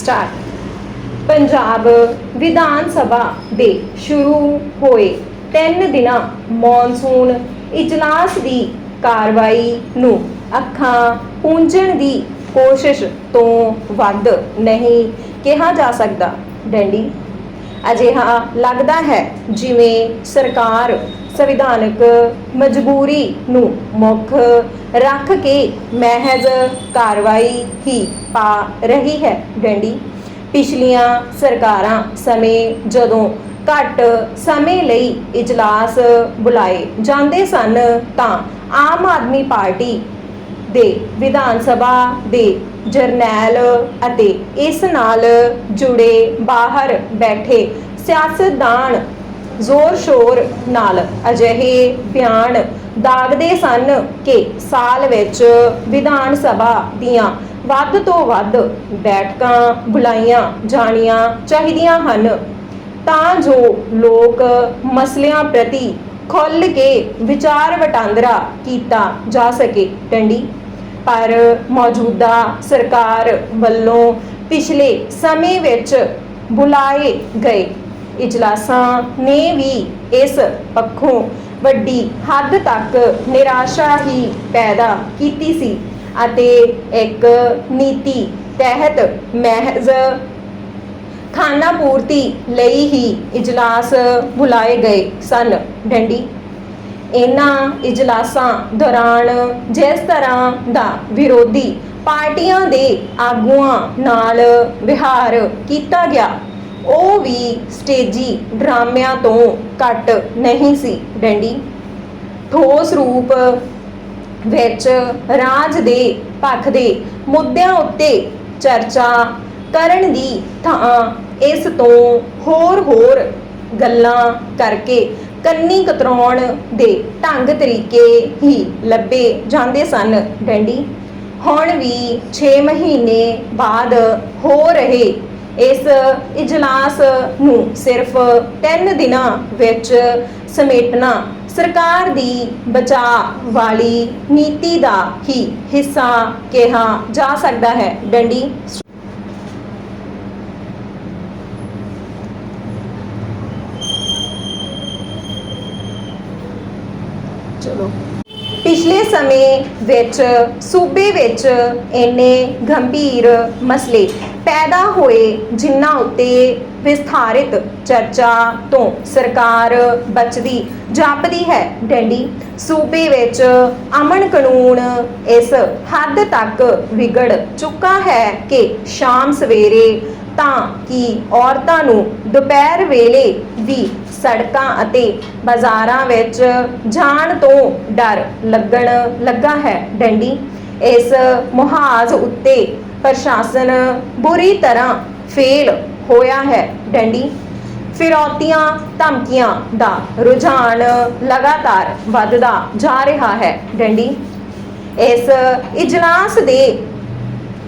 Start. Punjab Vidhan Sabha ਦੇ ਸ਼ੁਰੂ ਹੋਏ ਤਿੰਨ ਦਿਨਾਂ ਮੌਨਸੂਨ ਇਜਲਾਸ ਦੀ ਕਾਰਵਾਈ ਨੂੰ ਅੱਖਾਂ ਪੂੰਝਣ ਦੀ ਕੋਸ਼ਿਸ਼ ਤੋਂ ਵੱਧ ਨਹੀਂ ਕਿਹਾ ਜਾ ਸਕਦਾ। ਡੈਂਡੀ ਅਜਿਹਾ ਲੱਗਦਾ ਹੈ ਜਿਵੇਂ ਸਰਕਾਰ ਸੰਵਿਧਾਨਕ ਮਜਬੂਰੀ ਨੂੰ ਮੁੱਖ ਰੱਖ ਕੇ ਮਹਿਜ਼ ਕਾਰਵਾਈ ਹੀ ਪਾ ਰਹੀ ਹੈ। ਡੈਂਡੀ, ਪਿਛਲੀਆਂ ਸਰਕਾਰਾਂ ਸਮੇਂ ਜਦੋਂ ਘੱਟ ਸਮੇਂ ਲਈ ਇਜਲਾਸ ਬੁਲਾਏ ਜਾਂਦੇ ਸਨ ਤਾਂ ਆਮ ਆਦਮੀ ਪਾਰਟੀ ਦੇ ਵਿਧਾਨ ਸਭਾ ਦੇ ਜਰਨੈਲ ਅਤੇ ਇਸ ਨਾਲ ਜੁੜੇ ਬਾਹਰ ਬੈਠੇ ਸਿਆਸਤਦਾਨ ਜ਼ੋਰ ਸ਼ੋਰ ਨਾਲ ਅਜਿਹੇ ਬਿਆਨ ਦਾਗਦੇ ਸਨ ਕਿ ਸਾਲ ਵਿੱਚ ਵਿਧਾਨ ਸਭਾ ਦੀਆਂ ਵੱਧ ਤੋਂ ਵੱਧ ਬੈਠਕਾਂ ਬੁਲਾਈਆਂ ਜਾਣੀਆਂ ਚਾਹੀਦੀਆਂ ਹਨ। ਤਾਂ ਜੋ ਲੋਕ ਮਸਲਿਆਂ ਪ੍ਰਤੀ ਖੁੱਲ੍ਹ ਕੇ ਵਿਚਾਰ ਵਟਾਂਦਰਾ ਕੀਤਾ ਜਾ ਸਕੇ। ਟੰਡੀ ਪਰ ਮੌਜੂਦਾ ਸਰਕਾਰ ਵੱਲੋਂ ਪਿਛਲੇ ਸਮੇਂ ਵਿੱਚ ਬੁਲਾਏ ਗਏ ਇਜਲਾਸਾਂ ਨੇ ਵੀ ਇਸ ਪੱਖੋਂ ਵੱਡੀ ਹੱਦ ਤੱਕ ਨਿਰਾਸ਼ਾ ਹੀ ਪੈਦਾ ਕੀਤੀ ਸੀ ਅਤੇ ਇੱਕ ਨੀਤੀ ਤਹਿਤ ਮਹਿਜ਼ ਖਾਨਾ ਪੂਰਤੀ ਲਈ ਹੀ ਇਜਲਾਸ ਬੁਲਾਏ ਗਏ ਸਨ। ਡੰਡੀ ਇਹਨਾਂ ਇਜਲਾਸਾਂ ਦੌਰਾਨ ਜਿਸ ਤਰ੍ਹਾਂ ਦਾ ਵਿਰੋਧੀ ਪਾਰਟੀਆਂ ਦੇ ਆਗੂਆਂ ਨਾਲ ਵਿਹਾਰ ਕੀਤਾ ਗਿਆ, ਉਹ ਵੀ ਸਟੇਜੀ ਡਰਾਮਿਆਂ ਤੋਂ ਘੱਟ ਨਹੀਂ ਸੀ ਡੰਡੀ। ਠੋਸ ਰੂਪ ਵਿੱਚ ਰਾਜ ਦੇ ਪੱਖ ਦੇ ਮੁੱਦਿਆਂ ਉੱਤੇ ਚਰਚਾ ਕਰਨ ਦੀ ਥਾਂ ਇਸ ਤੋਂ ਹੋਰ ਹੋਰ ਗੱਲਾਂ ਕਰਕੇ ਕੰਨੀ ਕਤਰਾਉਣ ਦੇ ਢੰਗ ਤਰੀਕੇ ਹੀ ਲੱਭੇ ਜਾਂਦੇ ਸਨ ਡੈਂਡੀ। ਹੁਣ ਵੀ 6 ਮਹੀਨੇ ਬਾਅਦ ਹੋ ਰਹੇ ਇਸ ਇਜਲਾਸ ਨੂੰ ਸਿਰਫ 3 ਦਿਨਾਂ ਵਿੱਚ ਸਮੇਟਣਾ ਸਰਕਾਰ ਦੀ ਬਚਾ ਵਾਲੀ ਨੀਤੀ ਦਾ ਹੀ ਹਿੱਸਾ ਕਿਹਾ ਜਾ ਸਕਦਾ ਹੈ। ਡੰਡੀ ਪਿਛਲੇ ਸਮੇਂ ਵਿੱਚ ਸੂਬੇ ਵਿੱਚ ਇੰਨੇ ਗੰਭੀਰ ਮਸਲੇ ਪੈਦਾ ਹੋਏ ਜਿਨ੍ਹਾਂ ਉੱਤੇ ਵਿਸਥਾਰਿਤ ਚਰਚਾ ਤੋਂ ਸਰਕਾਰ ਬਚਦੀ ਜਾਪਦੀ ਹੈ। ਡੈਂਡੀ, ਸੂਬੇ ਵਿੱਚ ਅਮਨ ਕਾਨੂੰਨ ਇਸ ਹੱਦ ਤੱਕ ਵਿਗੜ ਚੁੱਕਾ ਹੈ ਕਿ ਸ਼ਾਮ ਸਵੇਰੇ ਤਾਂ ਕਿ ਔਰਤਾਂ ਨੂੰ ਦੁਪਹਿਰ ਵੇਲੇ ਵੀ ਸੜਕਾਂ ਅਤੇ ਬਾਜ਼ਾਰਾਂ ਵਿੱਚ ਜਾਣ ਤੋਂ ਡਰ ਲੱਗਣ ਲੱਗਾ ਹੈ। ਡੰਡੀ, ਇਸ ਮੁਹਾਜ਼ ਉੱਤੇ ਪ੍ਰਸ਼ਾਸਨ ਬੁਰੀ ਤਰ੍ਹਾਂ ਫੇਲ ਹੋਇਆ ਹੈ ਡੰਡੀ। ਫਿਰੌਤੀਆਂ ਧਮਕੀਆਂ ਦਾ ਰੁਝਾਨ ਲਗਾਤਾਰ ਵੱਧਦਾ ਜਾ ਰਿਹਾ ਹੈ ਡੰਡੀ। ਇਸ ਇਜਲਾਸ ਦੇ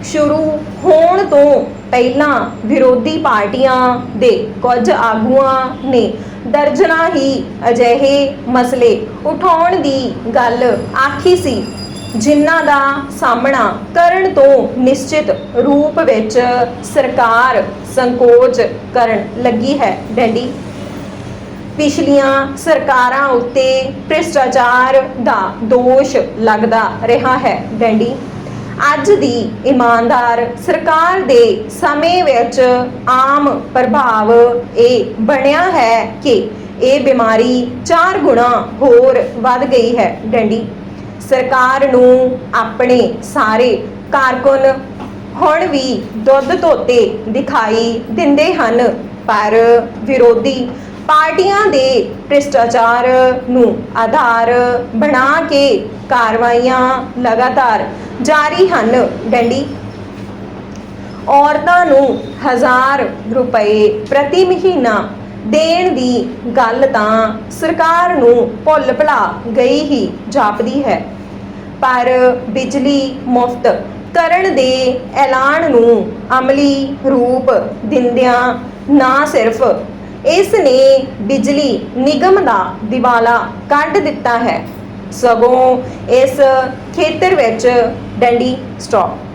ਸ਼ੁਰੂ ਹੋਣ ਤੋਂ ਪਹਿਲਾਂ ਵਿਰੋਧੀ ਪਾਰਟੀਆਂ ਦੇ ਕੁਝ ਆਗੂਆਂ ਨੇ ਦਰਜਨਾ ਹੀ ਅਜਿਹੇ ਮਸਲੇ ਉਠਾਉਣ ਦੀ ਗੱਲ ਆਖੀ ਸੀ। ਜਿਨ੍ਹਾਂ ਦਾ ਸਾਹਮਣਾ ਕਰਨ ਤੋਂ ਨਿਸ਼ਚਿਤ ਰੂਪ ਵਿੱਚ ਸਰਕਾਰ ਸੰਕੋਚ ਕਰਨ ਲੱਗੀ ਹੈ। ਡੈਂਡੀ, ਪਿਛਲੀਆਂ ਸਰਕਾਰਾਂ ਉੱਤੇ ਭ੍ਰਿਸ਼ਟਾਚਾਰ ਦਾ ਦੋਸ਼ ਲੱਗਦਾ ਰਿਹਾ ਹੈ। ਡੈਂਡੀ, ਅੱਜ ਦੀ ਇਮਾਨਦਾਰ ਸਰਕਾਰ ਦੇ ਸਮੇਂ ਵਿੱਚ ਆਮ ਪ੍ਰਭਾਵ ਇਹ ਬਣਿਆ ਹੈ ਕਿ ਇਹ ਬਿਮਾਰੀ ਚਾਰ ਗੁਣਾ ਹੋਰ ਵੱਧ ਗਈ ਹੈ। ਡੈਂਡੀ ਸਰਕਾਰ ਨੂੰ ਆਪਣੇ ਸਾਰੇ ਕਾਰਕੁਨ ਹੁਣ ਵੀ ਦੁੱਧ ਧੋਤੇ ਦਿਖਾਈ ਦਿੰਦੇ ਹਨ। ਪਰ ਵਿਰੋਧੀ ਪਾਰਟੀਆਂ ਦੇ ਭ੍ਰਿਸ਼ਟਾਚਾਰ ਨੂੰ ਆਧਾਰ ਬਣਾ ਕੇ ਕਾਰਵਾਈਆਂ ਲਗਾਤਾਰ ਜਾਰੀ ਹਨ। ਡੰਡੀ। ਔਰਤਾਂ ਨੂੰ ਹਜ਼ਾਰ ਰੁਪਏ ਪ੍ਰਤੀ ਮਹੀਨਾ ਦੇਣ ਦੀ ਗੱਲ ਤਾਂ ਸਰਕਾਰ ਨੂੰ ਭੁੱਲ ਭੁਲਾ ਗਈ ਹੀ ਜਾਪਦੀ ਹੈ। ਪਰ ਬਿਜਲੀ ਮੁਫਤ। ਕਰਨ ਦੇ ਐਲਾਨ ਨੂੰ ਅਮਲੀ ਰੂਪ ਦਿੰਦਿਆਂ ਨਾ ਸਿਰਫ ਇਸ ਨੇ ਬਿਜਲੀ ਨਿਗਮ ਦਾ ਦਿਵਾਲਾ ਕੱਢ ਦਿੱਤਾ ਹੈ। ਸਗੋਂ ਇਸ ਖੇਤਰ ਵਿੱਚ ਡੰਡੀ ਸਟਾਪ